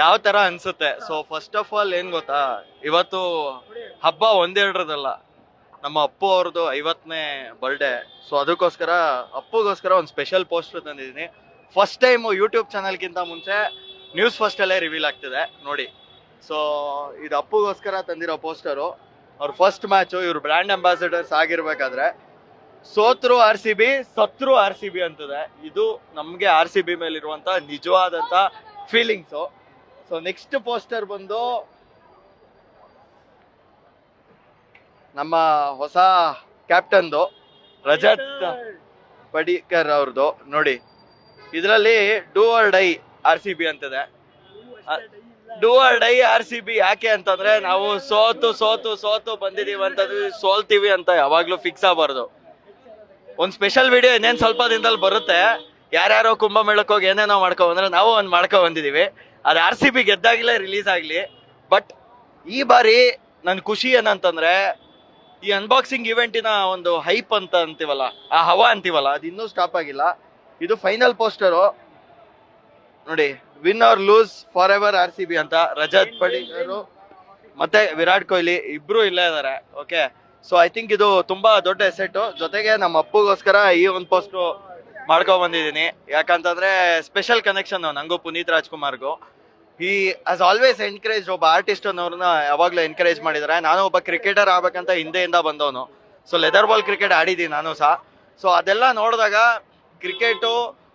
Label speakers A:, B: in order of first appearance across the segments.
A: ಯಾವ ತರ ಅನ್ಸುತ್ತೆ? ಸೊ ಫಸ್ಟ್ ಆಫ್ ಆಲ್ ಏನ್ ಗೊತ್ತಾ? ಇವತ್ತು ಹಬ್ಬ ಒಂದೆರಡರದಲ್ಲ. ನಮ್ಮ ಅಪ್ಪು ಅವ್ರದ್ದು ಐವತ್ತನೇ ಬರ್ಡೇ ಸೊ ಅದಕ್ಕೋಸ್ಕರ, ಅಪ್ಪುಗೋಸ್ಕರ ಒಂದು ಸ್ಪೆಷಲ್ ಪೋಸ್ಟರ್ ತಂದಿದ್ದೀನಿ. ಫಸ್ಟ್ ಟೈಮ್ ಯೂಟ್ಯೂಬ್ ಚಾನಲ್ಗಿಂತ ಮುಂಚೆ ನ್ಯೂಸ್ ಫಸ್ಟ್ ಅಲ್ಲೇ ರಿವೀಲ್ ಆಗ್ತಿದೆ. ನೋಡಿ. ಸೊ ಇದು ಅಪ್ಪುಗೋಸ್ಕರ ತಂದಿರೋ ಪೋಸ್ಟರು ಅವ್ರ ಫಸ್ಟ್ ಮ್ಯಾಚು ಇವ್ರು ಬ್ರ್ಯಾಂಡ್ ಅಂಬಾಸಿಡರ್ಸ್ ಆಗಿರ್ಬೇಕಾದ್ರೆ, ಸೋತ್ರು ಆರ್ ಸಿ ಬಿ ಸತ್ರು ಆರ್ ಸಿ ಬಿ ಅಂತದೆ. ಇದು ನಮ್ಗೆ ಆರ್ ಸಿ ಬಿ ಮೇಲಿರುವಂತ ನಿಜವಾದಂತ ಫೀಲಿಂಗ್ಸು ಸೊ ನೆಕ್ಸ್ಟ್ ಪೋಸ್ಟರ್ ಬಂದು ನಮ್ಮ ಹೊಸ ಕ್ಯಾಪ್ಟನ್ದು ರಜತ್ ಪಡಿಕರ್ ಅವ್ರದ್ದು ನೋಡಿ. ಇದರಲ್ಲಿ do or die R C B ಅಂತದೆ. Do or die R C B ಯಾಕೆ ಅಂತಂದ್ರೆ ನಾವು ಸೋತು ಸೋತು ಸೋತು ಬಂದಿದೀವಿ ಅಂತಂದ್ರೆ ಸೋಲ್ತೀವಿ ಅಂತ ಯಾವಾಗ್ಲೂ ಫಿಕ್ಸ್ ಆಗಬಾರ್ದು. ಒಂದು ಸ್ಪೆಷಲ್ ವಿಡಿಯೋ ಇನ್ನೇನು ಸ್ವಲ್ಪ ದಿನದಲ್ಲಿ ಬರುತ್ತೆ. ಯಾರ್ಯಾರೋ ಕುಂಭಮೇಳಕ್ಕೆ ಹೋಗಿ ಏನೇನೋ ಮಾಡ್ಕೋ ಬಂದ್ರೆ ನಾವು ಒಂದು ಮಾಡ್ಕೊ ಬಂದಿದ್ದೀವಿ ಅದು ಆರ್ ಸಿ ಬಿ ಗೆದ್ದಾಗಲೇ ರಿಲೀಸ್ ಆಗಲಿ. ಬಟ್ ಈ ಬಾರಿ ನನ್ನ ಖುಷಿ ಏನಂತಂದ್ರೆ, ಈ ಅನ್ಬಾಕ್ಸಿಂಗ್ ಇವೆಂಟಿನ ಒಂದು ಹೈಪ್ ಅಂತ ಅಂತೀವಲ್ಲ, ಆ ಹವಾ ಅಂತೀವಲ್ಲ, ಅದು ಇನ್ನೂ ಸ್ಟಾಪ್ ಆಗಿಲ್ಲ. ಇದು ಫೈನಲ್ ಪೋಸ್ಟರು ನೋಡಿ win or lose forever R C B ಅಂತ ರಜತ್ ಪಡಿ ಮತ್ತೆ ವಿರಾಟ್ ಕೊಹ್ಲಿ ಇಬ್ರು ಇಲ್ಲೇ ಇದಾರೆ ಓಕೆ ಸೊ ಐ ಥಿಂಕ್ ಇದು ತುಂಬಾ ದೊಡ್ಡ ಎಸೆಟ್ ಜೊತೆಗೆ ನಮ್ಮ ಅಪ್ಪಗೋಸ್ಕರ ಈ ಒಂದು ಪೋಸ್ಟ್ ಮಾಡ್ಕೊಂಡ್ ಬಂದಿದ್ದೀನಿ. ಯಾಕಂತಂದ್ರೆ ಸ್ಪೆಷಲ್ ಕನೆಕ್ಷನ್ ನಂಗೂ ಪುನೀತ್ ರಾಜ್ಕುಮಾರ್ಗೂ. ಈ ಆಸ್ ಆಲ್ವೇಸ್ ಎನ್ಕರೇಜ್ ಒಬ್ಬ ಆರ್ಟಿಸ್ಟ್ ಅನ್ನೋರ್ನ ಯಾವಾಗ್ಲೂ ಎನ್ಕರೇಜ್ ಮಾಡಿದ್ದಾರೆ ನಾನು ಒಬ್ಬ ಕ್ರಿಕೆಟರ್ ಆಗ್ಬೇಕಂತ ಹಿಂದೆಯಿಂದ ಬಂದವನು. ಸೊ ಲೆದರ್ ಬಾಲ್ ಕ್ರಿಕೆಟ್ ಆಡಿದ್ದೀನಿ ನಾನು ಸಹ. ಸೊ ಅದೆಲ್ಲ ನೋಡಿದಾಗ ಕ್ರಿಕೆಟು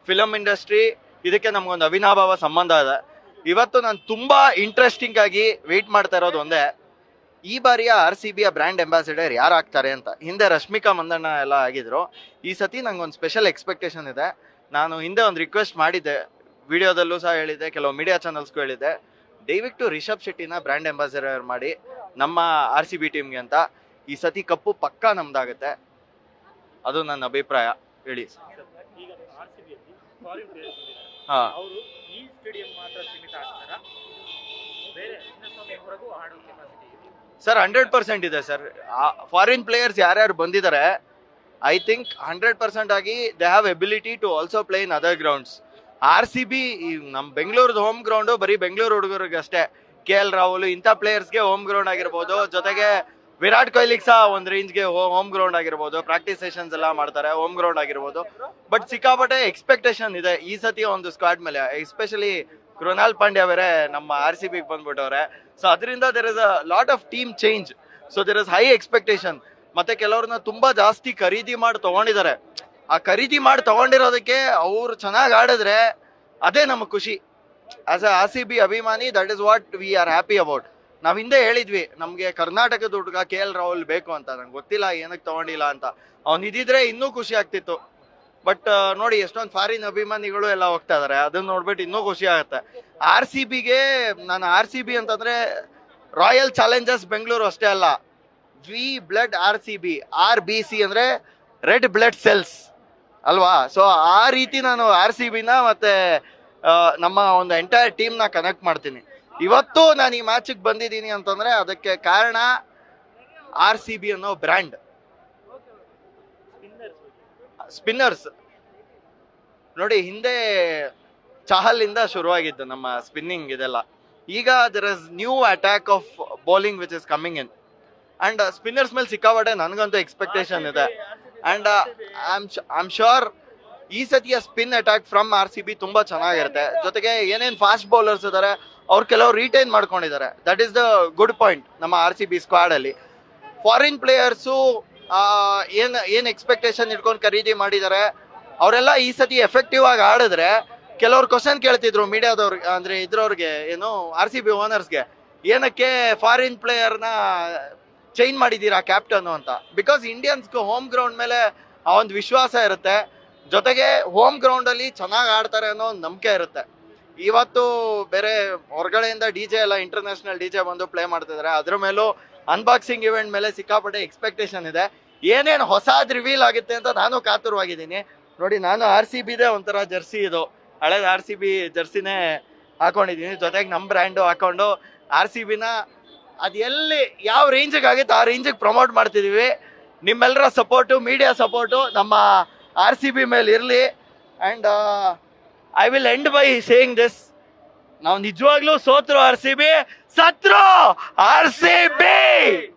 A: ಫಿಲಮ್ ಇಂಡಸ್ಟ್ರಿ ಇದಕ್ಕೆ ನಮ್ಗೊಂದು ಅವಿನಾಭಾವ ಸಂಬಂಧ ಇದೆ. ಇವತ್ತು ನಾನು ತುಂಬಾ ಇಂಟ್ರೆಸ್ಟಿಂಗ್ ಆಗಿ ವೆಯ್ಟ್ ಮಾಡ್ತಾ ಇರೋದು ಒಂದೇ. ಈ ಬಾರಿಯ ಆರ್ ಸಿ ಬಿಯ ಬ್ರ್ಯಾಂಡ್ ಅಂಬಾಸಿಡರ್ ಯಾರು ಆಗ್ತಾರೆ ಅಂತ. ಹಿಂದೆ ರಶ್ಮಿಕಾ ಮಂದಣ್ಣ ಎಲ್ಲ ಆಗಿದ್ರು. ಈ ಸತಿ ನಂಗೊಂದು ಸ್ಪೆಷಲ್ ಎಕ್ಸ್ಪೆಕ್ಟೇಷನ್ ಇದೆ. ನಾನು ಹಿಂದೆ ಒಂದು ರಿಕ್ವೆಸ್ಟ್ ಮಾಡಿದ್ದೆ. ವಿಡಿಯೋದಲ್ಲೂ ಸಹ ಹೇಳಿದ್ದೆ, ಕೆಲವು ಮೀಡಿಯಾ ಚಾನಲ್ಸ್ಗೂ ಹೇಳಿದ್ದೆ. ದಯವಿಟ್ಟು ರಿಷಬ್ ಶೆಟ್ಟಿನ ಬ್ರ್ಯಾಂಡ್ ಅಂಬಾಸಿಡರ್ ಮಾಡಿ, ನಮ್ಮ ಆರ್ ಸಿ ಬಿ ಟೀಮ್ಗೆ ಅಂತ. ಈ ಸತಿ ಕಪ್ಪು ಪಕ್ಕಾ ನಮ್ದಾಗುತ್ತೆ. ಅದು ನನ್ನ ಅಭಿಪ್ರಾಯ. ಹೇಳಿ. ಹಾ.
B: ಈ ಸ್ಟೇಡಿಯಂ ಮಾತ್ರ ಸೀಮಿತ ಬೇರೆ ಹೊರಗೂ ಆಡೋ ಕೆಪಾಸಿಟಿ
A: ಸರ್ ಹಂಡ್ರೆಡ್ ಪರ್ಸೆಂಟ್ ಇದೆ ಸರ್ ಫಾರಿನ್ ಪ್ಲೇಯರ್ಸ್ ಯಾರ್ಯಾರು ಬಂದಿದ್ದಾರೆ ಐ ಥಿಂಕ್ ಹಂಡ್ರೆಡ್ ಪರ್ಸೆಂಟ್ ಆಗಿ they have ability to also play in other grounds R C B ನಮ್ಮ ಬೆಂಗಳೂರದ ಹೋಮ್ ಗ್ರೌಂಡು ಬರೀ ಬೆಂಗಳೂರು ಹುಡುಗರಿಗೆ ಅಷ್ಟೇ. ಕೆ ಎಲ್ ರಾಹುಲ್ ಇಂಥ ಪ್ಲೇಯರ್ಸ್ಗೆ ಹೋಮ್ ಗ್ರೌಂಡ್ ಆಗಿರ್ಬೋದು. ಜೊತೆಗೆ ವಿರಾಟ್ ಕೊಹ್ಲಿಗೆ ಸಹ ಒಂದು ರೇಂಜ್ಗೆ ಹೋಮ್ ಗ್ರೌಂಡ್ ಆಗಿರ್ಬೋದು. ಪ್ರಾಕ್ಟೀಸ್ ಸೆಷನ್ಸ್ ಎಲ್ಲ ಮಾಡ್ತಾರೆ ಹೋಮ್ ಗ್ರೌಂಡ್ ಆಗಿರ್ಬೋದು. ಬಟ್ ಸಿಕ್ಕಾಪಟ್ಟೆ ಎಕ್ಸ್ಪೆಕ್ಟೇಷನ್ ಇದೆ ಈ ಸತಿ ಒಂದು ಸ್ಕ್ವಾಡ್ ಮೇಲೆ ಎಸ್ಪೆಷಲಿ ಕೃಣಾಲ್ ಪಾಂಡ್ಯ ಅವರೇ ನಮ್ಮ ಆರ್ ಸಿ ಬಿಗೆ ಬಂದ್ಬಿಟ್ಟವ್ರೆ. ಸೊ ಅದರಿಂದ there is a lot of team change so there is high expectation ಮತ್ತೆ ಕೆಲವ್ರನ್ನ ತುಂಬಾ ಜಾಸ್ತಿ ಖರೀದಿ ಮಾಡಿ ತಗೊಂಡಿದ್ದಾರೆ. ಆ ಖರೀದಿ ಮಾಡಿ ತಗೊಂಡಿರೋದಕ್ಕೆ ಅವ್ರು ಚೆನ್ನಾಗಿ ಆಡಿದ್ರೆ ಅದೇ ನಮ್ಮ ಖುಷಿ. As a R C B ಅಭಿಮಾನಿ that is what we are happy about ನಾವು ಹಿಂದೆ ಹೇಳಿದ್ವಿ, ನಮಗೆ ಕರ್ನಾಟಕದ ಹುಡುಗ ಕೆ ಎಲ್ ರಾಹುಲ್ ಬೇಕು ಅಂತ. ನಂಗೆ ಗೊತ್ತಿಲ್ಲ, ಏನಕ್ಕೆ ತಗೊಂಡಿಲ್ಲ ಅಂತ. ಅವ್ನಿದ್ರೆ ಇನ್ನೂ ಖುಷಿ ಆಗ್ತಿತ್ತು. ಬಟ್ ನೋಡಿ, ಎಷ್ಟೊಂದು ಫಾರಿನ್ ಅಭಿಮಾನಿಗಳು ಎಲ್ಲ ಹೋಗ್ತಾ ಇದಾರೆ. ಅದನ್ನ ನೋಡ್ಬಿಟ್ಟು ಇನ್ನೂ ಖುಷಿ ಆಗುತ್ತೆ. ಆರ್ ಸಿ ಬಿಗೆ ನಾನು ಆರ್ ಸಿ ಬಿ ಅಂತಂದ್ರೆ ರಾಯಲ್ ಚಾಲೆಂಜರ್ಸ್ ಬೆಂಗಳೂರು ಅಷ್ಟೇ ಅಲ್ಲ. We blood R C B R B C ಅಂದ್ರೆ ರೆಡ್ ಬ್ಲಡ್ ಸೆಲ್ಸ್ ಅಲ್ವಾ? ಸೊ ಆ ರೀತಿ ನಾನು ಆರ್ ಸಿ ಬಿನ ಮತ್ತೆ ನಮ್ಮ ಒಂದು ಎಂಟೈರ್ ಟೀಮ್ನ ಕನೆಕ್ಟ್ ಮಾಡ್ತೀನಿ. ಇವತ್ತು ನಾನು ಈ ಮ್ಯಾಚಿಗೆ ಬಂದಿದ್ದೀನಿ ಅಂತಂದ್ರೆ ಅದಕ್ಕೆ ಕಾರಣ ಆರ್ ಸಿ ಬಿ ಅನ್ನೋ ಬ್ರ್ಯಾಂಡ್
B: ಸ್ಪಿನ್ನರ್ಸ್
A: ನೋಡಿ, ಹಿಂದೆ ಚಹಲ್ ಇಂದ ಶುರುವಾಗಿದ್ದು ನಮ್ಮ ಸ್ಪಿನ್ನಿಂಗ್ ಇದೆಲ್ಲ. ಈಗ there is new attack of bowling which is coming in and spinners ಮೇಲೆ ಸಿಕ್ಕಾಪಟ್ಟೆ ನನಗಂತೂ ಎಕ್ಸ್ಪೆಕ್ಟೇಷನ್ ಇದೆ. ಅಂಡ್ ಐ ಆಮ್ ಶೋರ್ ಈ ಸತಿಯ spin attack from R C B ತುಂಬಾ ಚೆನ್ನಾಗಿರುತ್ತೆ. ಜೊತೆಗೆ ಏನೇನು ಫಾಸ್ಟ್ ಬೌಲರ್ಸ್ ಇದ್ದಾರೆ ಅವ್ರು ಕೆಲವರು ರಿಟೈನ್ ಮಾಡ್ಕೊಂಡಿದ್ದಾರೆ. That is the good point ನಮ್ಮ ಆರ್ ಸಿ ಬಿ ಸ್ಕ್ವಾಡ್ ಅಲ್ಲಿ. ಫಾರಿನ್ ಪ್ಲೇಯರ್ಸು ಏನ್ ಏನ್ ಎಕ್ಸ್ಪೆಕ್ಟೇಷನ್ ಇಟ್ಕೊಂಡು ಖರೀದಿ ಮಾಡಿದ್ದಾರೆ ಅವರೆಲ್ಲ ಈ ಸತಿ ಎಫೆಕ್ಟಿವ್ ಆಗಿ ಆಡಿದ್ರೆ ಕೆಲವ್ರು ಕ್ವಶನ್ ಕೇಳ್ತಿದ್ರು ಮೀಡಿಯಾದವ್ರ, ಅಂದ್ರೆ ಇದ್ರವ್ರಿಗೆ, ಏನು ಆರ್ ಸಿ ಬಿ ಓನರ್ಸ್ಗೆ ಏನಕ್ಕೆ ಫಾರಿನ್ ಪ್ಲೇಯರ್ನ ಚೈನ್ ಮಾಡಿದ್ದೀರಾ ಕ್ಯಾಪ್ಟನ್ ಅಂತ? ಬಿಕಾಸ್ ಇಂಡಿಯನ್ಸ್ಗೆ ಹೋಮ್ ಗ್ರೌಂಡ್ ಮೇಲೆ ಆ ಒಂದು ವಿಶ್ವಾಸ ಇರುತ್ತೆ. ಜೊತೆಗೆ ಹೋಮ್ ಗ್ರೌಂಡ್ ಅಲ್ಲಿ ಚೆನ್ನಾಗಿ ಆಡ್ತಾರೆ ಅನ್ನೋ ಒಂದು ನಂಬಿಕೆ ಇರುತ್ತೆ. ಇವತ್ತು ಬೇರೆ ಹೊರಗಡೆಯಿಂದ ಡಿ ಜೆ ಎಲ್ಲ ಇಂಟರ್ನ್ಯಾಷನಲ್ ಡಿ ಜೆ ಬಂದು ಪ್ಲೇ ಮಾಡ್ತಿದ್ದಾರೆ ಅದ್ರ ಮೇಲೂ ಅನ್ಬಾಕ್ಸಿಂಗ್ ಇವೆಂಟ್ ಮೇಲೆ ಸಿಕ್ಕಾಪಟ್ಟೆ ಎಕ್ಸ್ಪೆಕ್ಟೇಷನ್ ಇದೆ. ಏನೇನು ಹೊಸಾದ್ ರಿವೀಲ್ ಆಗುತ್ತೆ ಅಂತ ನಾನು ಕಾತುರವಾಗಿದ್ದೀನಿ. ನೋಡಿ, ನಾನು ಆರ್ ಸಿ ಬಿದೆ ಒಂಥರ ಜರ್ಸಿ ಇದು. ಹಳೇದು ಆರ್ ಸಿ ಬಿ ಜರ್ಸಿನೇ ಹಾಕೊಂಡಿದ್ದೀನಿ. ಜೊತೆಗೆ ನಮ್ಮ ಬ್ರ್ಯಾಂಡು ಹಾಕೊಂಡು ಆರ್ ಸಿ ಬಿನ ಅದು ಎಲ್ಲಿ, ಯಾವ ರೇಂಜಿಗೆ ಆಗುತ್ತೆ ಆ ರೇಂಜಿಗೆ ಪ್ರಮೋಟ್ ಮಾಡ್ತಿದ್ದೀವಿ ನಿಮ್ಮೆಲ್ಲರ ಸಪೋರ್ಟು ಮೀಡಿಯಾ ಸಪೋರ್ಟು ನಮ್ಮ ಆರ್ ಸಿ ಬಿ ಮೇಲೆ ಇರಲಿ. And I will end by saying this ನಾವು ನಿಜವಾಗ್ಲೂ ಸೋತ್ರು ಆರ್ ಸಿ ಬಿ? ಸತ್ರು! R C B!